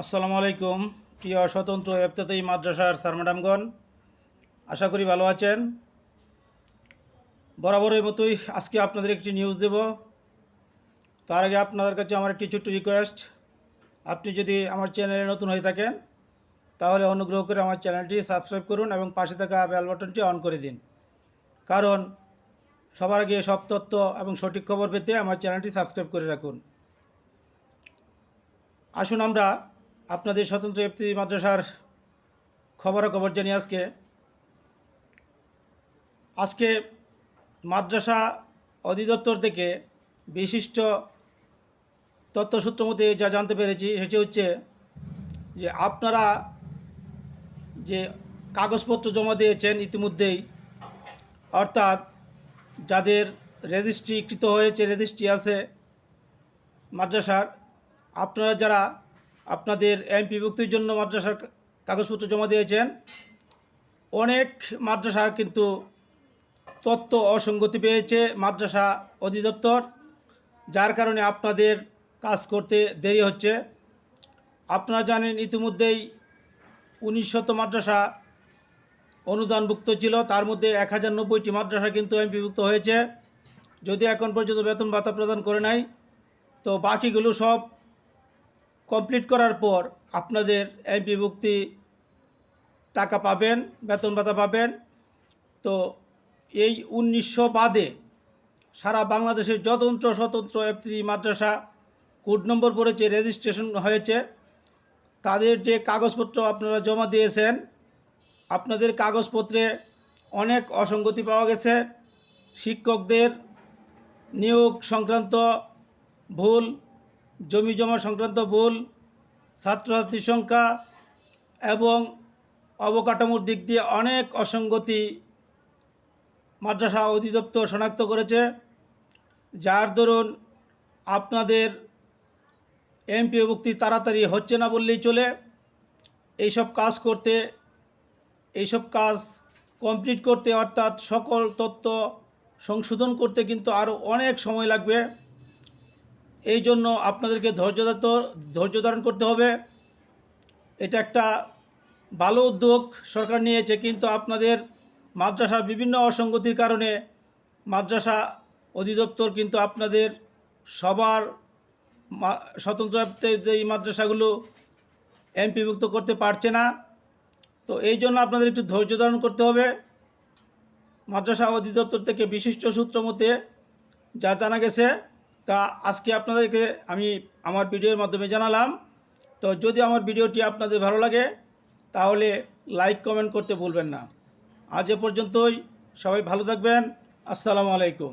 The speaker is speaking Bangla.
আসসালামু আলাইকুম, প্রিয় স্বতন্ত্র এফতেই মাদ্রাসার স্যার ম্যাডামগণ, আশা করি ভালো আছেন। বরাবরের মতোই আজকে আপনাদের একটি নিউজ দেব। তার আগে আপনাদের কাছে আমার একটি ছোট্ট রিকোয়েস্ট আপনি যদি আমার চ্যানেলে নতুন হয়ে থাকেন, তাহলে অনুগ্রহ করে আমার চ্যানেলটি সাবস্ক্রাইব করুন এবং পাশে থাকা বেল বাটনটি অন করে দিন। কারণ সবার আগে সব তথ্য এবং সঠিক খবর পেতে আমার চ্যানেলটি সাবস্ক্রাইব করে রাখুন। আসুন আমরা আপনাদের স্বতন্ত্র এফতি মাদ্রাসার খবরাখবর জানি আজকে। আজকে মাদ্রাসা অধিদপ্তর থেকে বিশিষ্ট তথ্যসূত্র মতে যা জানতে পেরেছি সেটি হচ্ছে যে আপনারা যে কাগজপত্র জমা দিয়েছেন ইতিমধ্যেই, অর্থাৎ যাদের রেজিস্ট্রিকৃত হয়েছে রেজিস্ট্রি আছে মাদ্রাসার, আপনারা যারা আপনাদের এমপিভুক্তির জন্য মাদ্রাসার কাগজপত্র জমা দিয়েছেন। অনেক মাদ্রাসার কিন্তু তত্ত্ব অসঙ্গতি পেয়েছে মাদ্রাসা অধিদপ্তর, যার কারণে আপনাদের কাজ করতে দেরি হচ্ছে। আপনারা জানেন, ইতিমধ্যেই উনিশ শত মাদ্রাসা অনুদানভুক্ত ছিল, তার মধ্যে এক হাজার নব্বইটি মাদ্রাসা কিন্তু এমপিভুক্ত হয়েছে। যদি এখন পর্যন্ত বেতন ভাতা প্রদান করে নাই, তো বাকিগুলো সব কমপ্লিট করার পর আপনাদের এমপি ভুক্তি টাকা পাবেন, বেতন ভাতা পাবেন। তো এই উনিশশো বাদে সারা বাংলাদেশের যতন্ত্র স্বতন্ত্র এফতি মাদ্রাসা কোড নম্বর পড়েছে রেজিস্ট্রেশন হয়েছে। তাদের যে কাগজপত্র আপনারা জমা দিয়েছেন, আপনাদের কাগজপত্রে অনেক অসঙ্গতি পাওয়া গেছে। শিক্ষকদের নিয়োগ সংক্রান্ত ভুল জমি জমা সংক্রান্ত ভুল, ছাত্রছাত্রীর সংখ্যা এবং অবকাঠামোর দিক দিয়ে অনেক অসঙ্গতি মাদ্রাসা অধিদপ্তর শনাক্ত করেছে। যার দরুন আপনাদের এমপি ভুক্তি তাড়াতাড়ি হচ্ছে না বললেই চলে। এইসব কাজ করতে, এইসব কাজ কমপ্লিট করতে অর্থাৎ সকল তথ্য সংশোধন করতে কিন্তু আরও অনেক সময় লাগবে। এই জন্য আপনাদেরকে ধৈর্য ধৈর্য ধারণ করতে হবে। এটা একটা ভালো উদ্যোগ সরকার নিয়েছে, কিন্তু আপনাদের মাদ্রাসার বিভিন্ন অসঙ্গতির কারণে মাদ্রাসা অধিদপ্তর কিন্তু আপনাদের সবার স্বতন্ত্র এই মাদ্রাসাগুলো এমপিভুক্ত করতে পারছে না। তো এই জন্য আপনাদের একটু ধৈর্য ধারণ করতে হবে। মাদ্রাসা অধিদপ্তর থেকে বিশিষ্ট সূত্র মতে যা জানা গেছে তা আজকে আপনাদেরকে আমি আমার ভিডিওর মাধ্যমে জানালাম। তো যদি আমার ভিডিওটি আপনাদের ভালো লাগে, তাহলে লাইক, কমেন্ট করতে ভুলবেন না। আজ এ পর্যন্তই। সবাই ভালো থাকবেন। আসসালামু আলাইকুম।